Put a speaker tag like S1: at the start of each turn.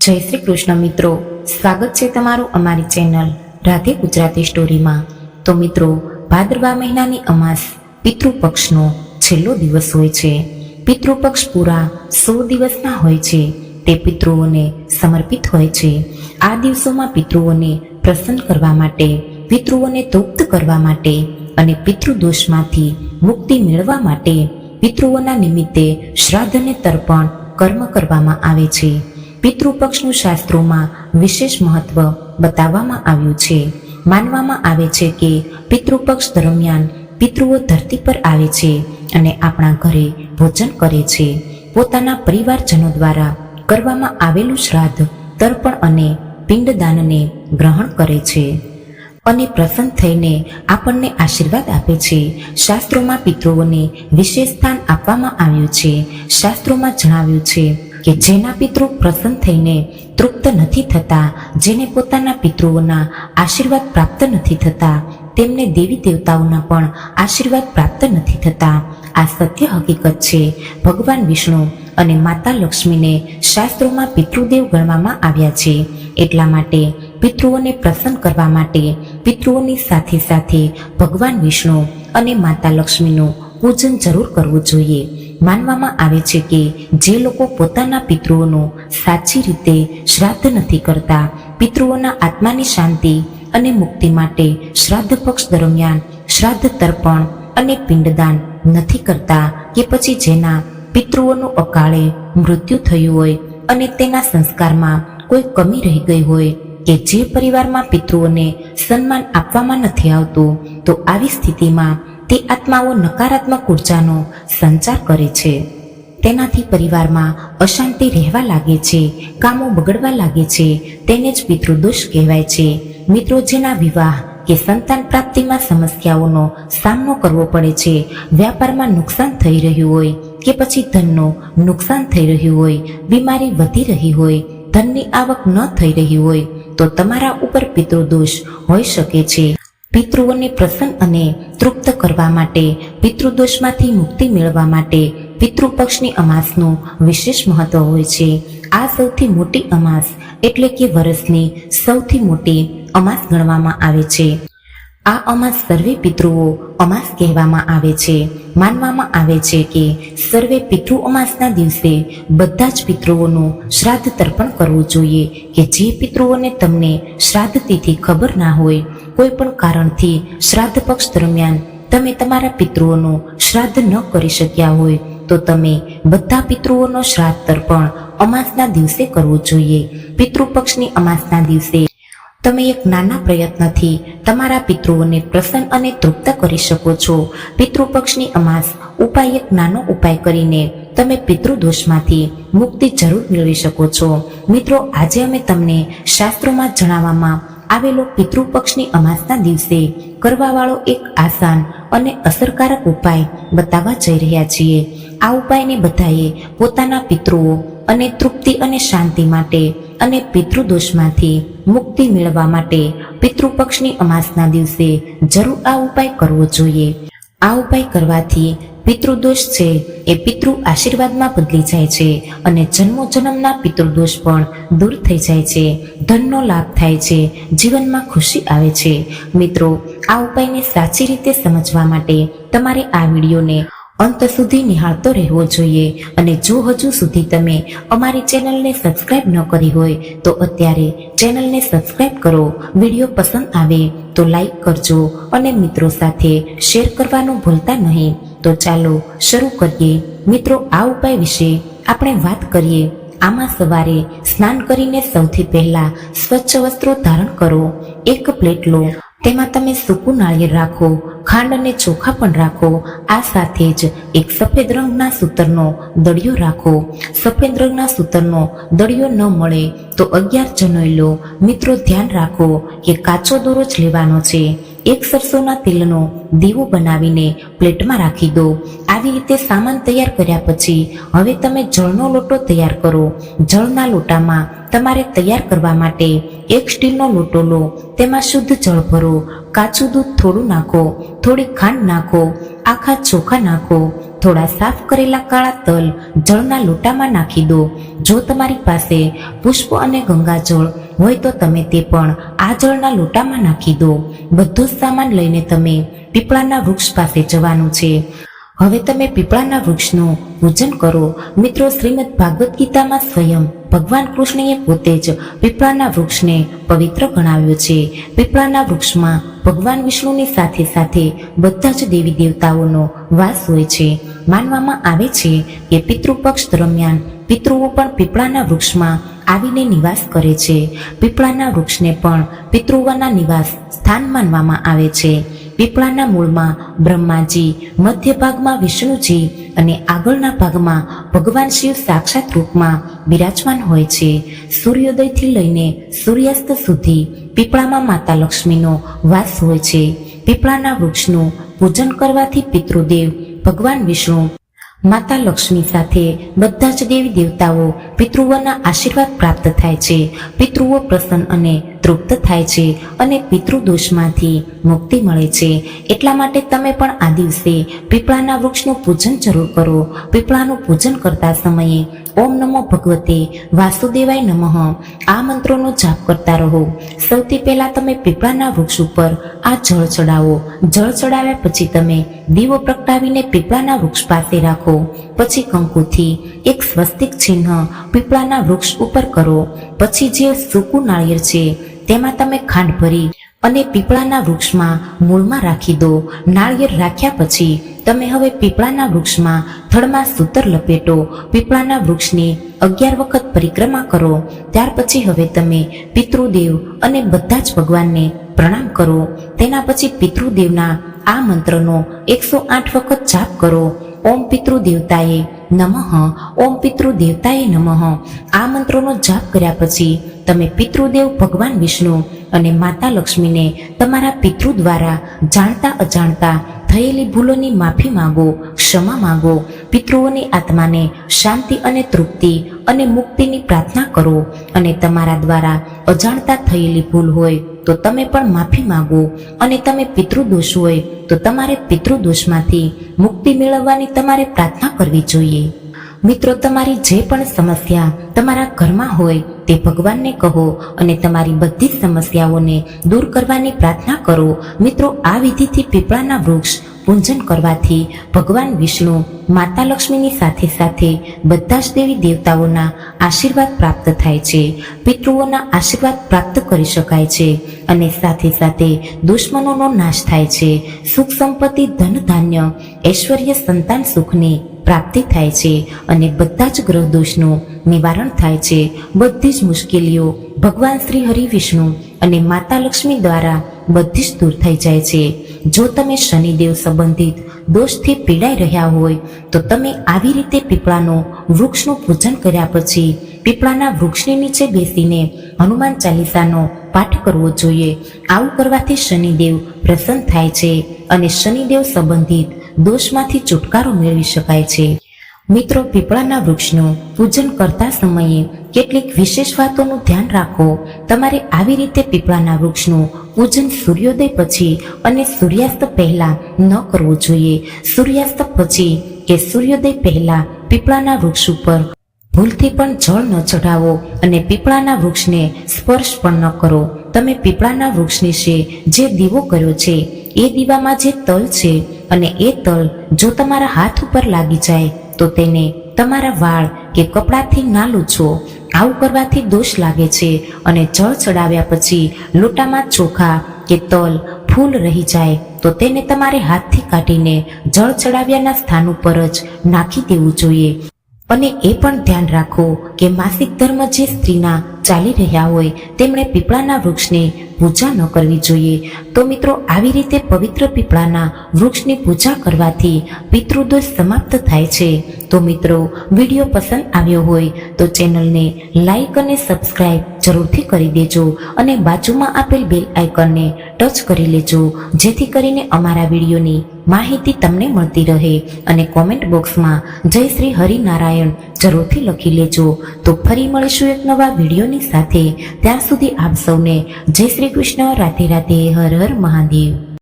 S1: જય શ્રી કૃષ્ણ મિત્રો. સ્વાગત છે તમારું અમારી ચેનલ રાધે ગુજરાતી સ્ટોરીમાં. તો મિત્રો, ભાદરવા મહિનાની અમાસ પિતૃપક્ષનો છેલ્લો દિવસ હોય છે. પિતૃપક્ષ પૂરા સો દિવસના હોય છે. તે પિતૃઓને સમર્પિત હોય છે. આ દિવસોમાં પિતૃઓને પ્રસન્ન કરવા માટે, પિતૃઓને તૃપ્ત કરવા માટે અને પિતૃદોષમાંથી મુક્તિ મેળવવા માટે પિતૃઓના નિમિત્તે શ્રાદ્ધ અને તર્પણ કર્મ કરવામાં આવે છે. પિતૃપક્ષનું શાસ્ત્રોમાં વિશેષ મહત્વ બતાવવામાં આવ્યું છે. માનવામાં આવે છે કે પિતૃપક્ષ દરમિયાન પિતૃઓ ધરતી પર આવે છે અને આપણા ઘરે ભોજન કરે છે. પોતાના પરિવારજનો દ્વારા કરવામાં આવેલું શ્રાદ્ધ તર્પણ અને પિંડદાનને ગ્રહણ કરે છે અને પ્રસન્ન થઈને આપણને આશીર્વાદ આપે છે. શાસ્ત્રોમાં પિતૃઓને વિશેષ સ્થાન આપવામાં આવ્યું છે. શાસ્ત્રોમાં જણાવ્યું છે કે જેના પિતૃ પ્રસન્ન થઈને તૃપ્ત નથી થતા, જેને પોતાના પિતૃઓના આશીર્વાદ પ્રાપ્ત નથી થતા, તેમને દેવી દેવતાઓના પણ આશીર્વાદ પ્રાપ્ત નથી થતા. આ સત્ય હકીકત છે. ભગવાન વિષ્ણુ અને માતા લક્ષ્મીને શાસ્ત્રોમાં પિતૃદેવ ગણવામાં આવ્યા છે. એટલા માટે પિતૃઓને પ્રસન્ન કરવા માટે પિતૃઓની સાથે સાથે ભગવાન વિષ્ણુ અને માતા લક્ષ્મીનું પૂજન જરૂર કરવું જોઈએ. માનવામાં આવે છે કે જે લોકો પોતાના પિતૃઓનું સાચી રીતે શ્રાદ્ધ નથી કરતા, પિતૃઓના આત્માની શાંતિ અને મુક્તિ માટે શ્રાદ્ધ પક્ષ દરમિયાન શ્રાદ્ધ તર્પણ અને પિંડદાન નથી કરતા કે પછી જેના પિતૃઓનું અકાળે મૃત્યુ થયું હોય અને તેના સંસ્કારમાં કોઈ કમી રહી ગઈ હોય કે જે પરિવારમાં પિતૃઓને સન્માન આપવામાં નથી આવતું, તો આવી સ્થિતિમાં તે આત્માઓ નકારાત્મક ઉર્જાનો સંચાર કરે છે. તેનાથી પરિવારમાં અશાંતિ રહેવા લાગે છે, કામો બગડવા લાગે છે, તેને જ પિતૃદોષ કહેવાય છે. મિત્રો, જેના વિવાહ કે સંતાન પ્રાપ્તિમાં સમસ્યાઓનો સામનો કરવો પડે છે, વ્યાપારમાં નુકસાન થઈ રહ્યું હોય કે પછી ધનનું નુકસાન થઈ રહ્યું હોય, બીમારી વધી રહી હોય, ધનની આવક ન થઈ રહી હોય, તો તમારા ઉપર પિતૃદોષ હોઈ શકે છે. પિતૃઓને પ્રસન્ન અને તૃપ્ત કરવા માટે, પિતૃદોષમાંથી મુક્તિ મેળવવા માટે પિતૃપક્ષની અમાસનું વિશેષ મહત્વ હોય છે. આ સૌથી મોટી અમાસ એટલે કે વર્ષની સૌથી મોટી અમાસ ગણવામાં આવે છે. આ અમાસ સર્વે પિતૃઓ અમાસ કહેવામાં આવે છે. માનવામાં આવે છે કે સર્વે પિતૃ અમાસના દિવસે બધા જ પિતૃઓનું શ્રાદ્ધ તર્પણ કરવું જોઈએ કે જે પિતૃઓને તમને શ્રાદ્ધ તિથિ ખબર ના હોય કોઈ પણ કારણથી શ્રાદ્ધ પક્ષ દરમિયાન તમે તમારા પિતૃઓનું શ્રાદ્ધ ન કરી શક્યા હોય, તો તમે બધા પિતૃઓનો શ્રાદ્ધ તર્પણ અમાસના દિવસે કરવું જોઈએ. પિતૃપક્ષની અમાસના દિવસે તમે એક નાના પ્રયત્નથી તમારા પિતૃઓને પ્રસન્ન અને તૃપ્ત કરી શકો છો. પિતૃપક્ષની અમાસ ઉપાય એક નાનો ઉપાય કરીને તમે પિતૃદોષમાંથી મુક્તિ જરૂર મેળવી શકો છો. મિત્રો, આજે અમે તમને શાસ્ત્રોમાં જણાવવામાં આવેલો પિતૃપક્ષની અમાસના દિવસે કરવાવાળો એક આસાન અને અસરકારક ઉપાય બતાવવા જઈ રહ્યા છીએ. આ ઉપાયને બધાએ પોતાના પિતૃઓ અને તૃપ્તિ અને શાંતિ માટે અને પિતૃદોષમાંથી મુક્તિ મેળવવા માટે પિતૃપક્ષની અમાસના દિવસે જરૂર આ ઉપાય કરવો જોઈએ. આ ઉપાય કરવાથી પિતૃદોષ છે એ પિતૃ આશીર્વાદમાં બદલી જાય છે અને જન્મો જન્મના પિતૃદોષ પણ દૂર થઈ જાય છે. ધનનો લાભ થાય છે. જીવનમાં ખુશી આવે છે. મિત્રો, આ ઉપાયને સાચી રીતે સમજવા માટે તમારે આ વિડીયોને અંત સુધી નિહાળતો રહેવો જોઈએ. અને જો હજુ સુધી તમે અમારી ચેનલને સબસ્ક્રાઇબ ન કરી હોય, તો અત્યારે ચેનલને સબસ્ક્રાઇબ કરો. વીડિયો પસંદ આવે તો લાઈક કરજો અને મિત્રો સાથે શેર કરવાનું ભૂલતા નહીં. તો ચાલો શરૂ કરીએ. મિત્રો, આ ઉપાય વિશે આપણે વાત કરીએ. આમાં સવારે સ્નાન કરીને સૌથી પહેલા સ્વચ્છ વસ્ત્રો ધારણ કરો. એક પ્લેટ લો. તેમાં તમે સૂકું નાળિયેર રાખો, ખાંડ અને ચોખા પણ રાખો. આ સાથે જ એક સફેદ રંગના સૂતરનો દળિયો રાખો. સફેદ રંગના સૂતરનો દળિયો ન મળે તો અગિયાર જનોઈ લો. મિત્રો ધ્યાન રાખો કે કાચો દોરો જ લેવાનો છે. એક સરસોના તેલનો દીવો બનાવીને પ્લેટમાં રાખી દો. આવી રીતે સામાન તૈયાર કર્યા પછી હવે તમે જળનો લોટો તૈયાર કરો. જળના લોટામાં તમારે તૈયાર કરવા માટે એક સ્ટીલનો લોટો લો. તેમાં શુદ્ધ જળ ભરો. કાચું દૂધ થોડું નાખો. થોડી ખાંડ નાખો. આખા ચોખા નાખો. થોડા સાફ કરેલા કાળા તલ જળના લોટામાં નાખી દો. જો તમારી પાસે પુષ્પ અને ગંગાજળ હોય તો તમે તે પણ આ જળના લોટામાં નાખી દો. બધો જ સામાન લઈને તમે પીપળાના વૃક્ષ પાસે જવાનું છે. હવે તમે પીપળાના વૃક્ષનું પૂજન કરો. મિત્રો, શ્રીમદ ભાગવત ગીતામાં સ્વયં ભગવાન કૃષ્ણએ પોતે જ પીપળાના વૃક્ષને પવિત્ર ગણાવ્યો છે. પીપળાના વૃક્ષમાં ભગવાન વિષ્ણુની સાથે સાથે બધા જ દેવી દેવતાઓનો વાસ હોય છે. માનવામાં આવે છે કે પિતૃપક્ષ દરમિયાન પિતૃઓ પણ પીપળાના વૃક્ષમાં આવીને નિવાસ કરે છે. પીપળાના વૃક્ષને પણ પિતૃઓના નિવાસ સ્થાન માનવામાં આવે છે. પીપળાના મૂળમાં બ્રહ્માજી મધ્ય ભાગમાં વિષ્ણુજી અને આગળના ભાગમાં ભગવાન શિવ સાક્ષાત રૂપમાં બિરાજમાન હોય છે. સૂર્યોદયથી લઈને સૂર્યાસ્ત સુધી પીપળામાં માતા લક્ષ્મીનો વાસ હોય છે. પીપળાના વૃક્ષનું પૂજન કરવાથી પિતૃદેવ ભગવાન વિષ્ણુ માતા લક્ષ્મી સાથે બધા જ દેવી દેવતાઓ પિતૃઓના આશીર્વાદ પ્રાપ્ત થાય છે. પિતૃઓ પ્રસન્ન અને તૃપ્ત થાય છે અને પિતૃદોષમાંથી મુક્તિ મળે છે. એટલા માટે તમે પણ આ દિવસે પીપળાના વૃક્ષનું પૂજન જરૂર કરો. પીપળાનું પૂજન કરતા સમયે ઓમ નમો ભગવતે, વાસુદેવાય નમઃ. આ મંત્રોનો જાપ કરતા રહો. સૌથી પહેલા તમે પીપળાના વૃક્ષ ઉપર આ જળ ચડાવો. જળ ચડાવ્યા પછી તમે દીવો પ્રગટાવીને પીપળાના વૃક્ષ પાસે રાખો. પછી કંકુથી એક સ્વસ્તિક ચિહ્ન પીપળાના વૃક્ષ ઉપર કરો. પછી જે સૂકું નાળિયેર છે, તેમાં તમે ખાંડ ભરી અને પીપળાના વૃક્ષમાં મૂળમાં રાખી દો. નાળિયેર રાખ્યા પછી તમે હવે પીપળાના વૃક્ષમાં થડમાં સૂતર લપેટો. પીપળાના વૃક્ષની અગિયાર વખત પરિક્રમા કરો. ત્યાર પછી હવે તમે પિતૃદેવ અને બધા જ ભગવાનને પ્રણામ કરો. તેના પછી પિતૃદેવના આ મંત્રનો એકસો આઠ વખત જાપ કરો. ઓમ પિતૃ દેવતાએ નમઃ. ઓમ પિતૃ દેવતાએ નમઃ. આ મંત્રોનો જાપ કર્યા પછી તમે પિતૃદેવ ભગવાન વિષ્ણુ અને માતા લક્ષ્મીને તમારા પિતૃ દ્વારા જાણતા અજાણતા થયેલી ભૂલોની માફી માંગો, ક્ષમા માંગો, પિતૃઓની આત્માને શાંતિ અને તૃપ્તિ અને મુક્તિની પ્રાર્થના કરો અને તમારા દ્વારા અજાણતા થયેલી ભૂલ હોય તો તમે પણ માફી માંગો અને તમે પિતૃદોષ હોય તો તમારે પિતૃદોષમાંથી મુક્તિ મેળવવાની તમારે પ્રાર્થના કરવી જોઈએ. મિત્રો, તમારી જે પણ સમસ્યા તમારા ઘરમાં હોય તે ભગવાનને કહો અને તમારી બધી સમસ્યાઓને દૂર કરવાની પ્રાર્થના કરો. મિત્રો, આ વિધિથી પીપળાના વૃક્ષ પૂજન કરવાથી ભગવાન વિષ્ણુ, માતા લક્ષ્મીની સાથે સાથે બધા જ દેવી દેવતાઓના આશીર્વાદ પ્રાપ્ત થાય છે. પિતૃઓના આશીર્વાદ પ્રાપ્ત કરી શકાય છે અને સાથે સાથે દુશ્મનોનો નાશ થાય છે. સુખ સંપત્તિ, ધન ધાન્ય, ઐશ્વર્ય, સંતાન સુખની પ્રાપ્તિ થાય છે અને બધા જ ગ્રહ દોષનું નિવારણ થાય છે. બધી જ મુશ્કેલીઓ ભગવાન શ્રી હરિ વિષ્ણુ અને માતા લક્ષ્મી દ્વારા બધી જ દૂર થઈ જાય છે. જો તમે શનિદેવ સંબંધિત દોષથી પીડાઈ રહ્યા હોય, તો તમે આવી રીતે પીપળાનો વૃક્ષનું પૂજન કર્યા પછી પીપળાના વૃક્ષની નીચે બેસીને હનુમાન ચાલીસાનો પાઠ કરવો જોઈએ. આવું કરવાથી શનિદેવ પ્રસન્ન થાય છે અને શનિદેવ સંબંધિત દોષમાંથી છુટકારો મેળવી શકાય છે. મિત્રો, પીપળાના વૃક્ષનું પૂજન કરતા સમયે કેટલીક વિશેષ વાતોનું ધ્યાન રાખો. તમારે આવી રીતે પીપળાના વૃક્ષનું પૂજન સૂર્યોદય પછી અને સૂર્યાસ્ત પહેલા ન કરવું જોઈએ. સૂર્યાસ્ત પછી કે સૂર્યોદય પહેલા પીપળાના વૃક્ષ ઉપર ભૂલથી પણ જળ ન ચઢાવો અને પીપળાના વૃક્ષને સ્પર્શ પણ ન કરો. તમે પીપળાના વૃક્ષ વિશે જે દીવો કર્યો છે, એ દીવામાં જે તલ છે અને એ તલ જો તમારા હાથ ઉપર લાગી જાય, તો તેને તમારા વાળ કે કપડાથી ના લૂછો આવું કરવાથી દોષ લાગે છે અને જળ ચડાવ્યા પછી લોટામાં ચોખા કે તલ ફૂલ રહી જાય, તો તેને તમારે હાથથી કાઢીને જળ ચડાવ્યાના સ્થાન ઉપર જ નાખી દેવું જોઈએ. અને એ પણ ધ્યાન રાખો કે માસિક ધર્મ જે સ્ત્રીના ચાલી રહ્યા હોય, તેમણે પીપળાના વૃક્ષની પૂજા ન કરવી જોઈએ. તો મિત્રો, આવી રીતે પવિત્ર પીપળાના વૃક્ષની પૂજા કરવાથી પિતૃદોષ સમાપ્ત થાય છે. તો મિત્રો, વીડિયો પસંદ આવ્યો હોય, તો ચેનલને લાઈક અને સબસ્ક્રાઇબ જરૂરથી કરી દેજો અને બાજુમાં આપેલ બેલ આઇકનને ટચ કરી લેજો, જેથી કરીને અમારા વિડીયોની માહિતી તમને મળતી રહે અને કોમેન્ટ બોક્સમાં જય શ્રી હરિનારાયણ જરૂરથી લખી લેજો. તો ફરી મળીશું એક નવા વિડીયોની સાથે. ત્યાં સુધી આપ સૌને જય શ્રી કૃષ્ણ, રાધે રાધે, હર હર મહાદેવ.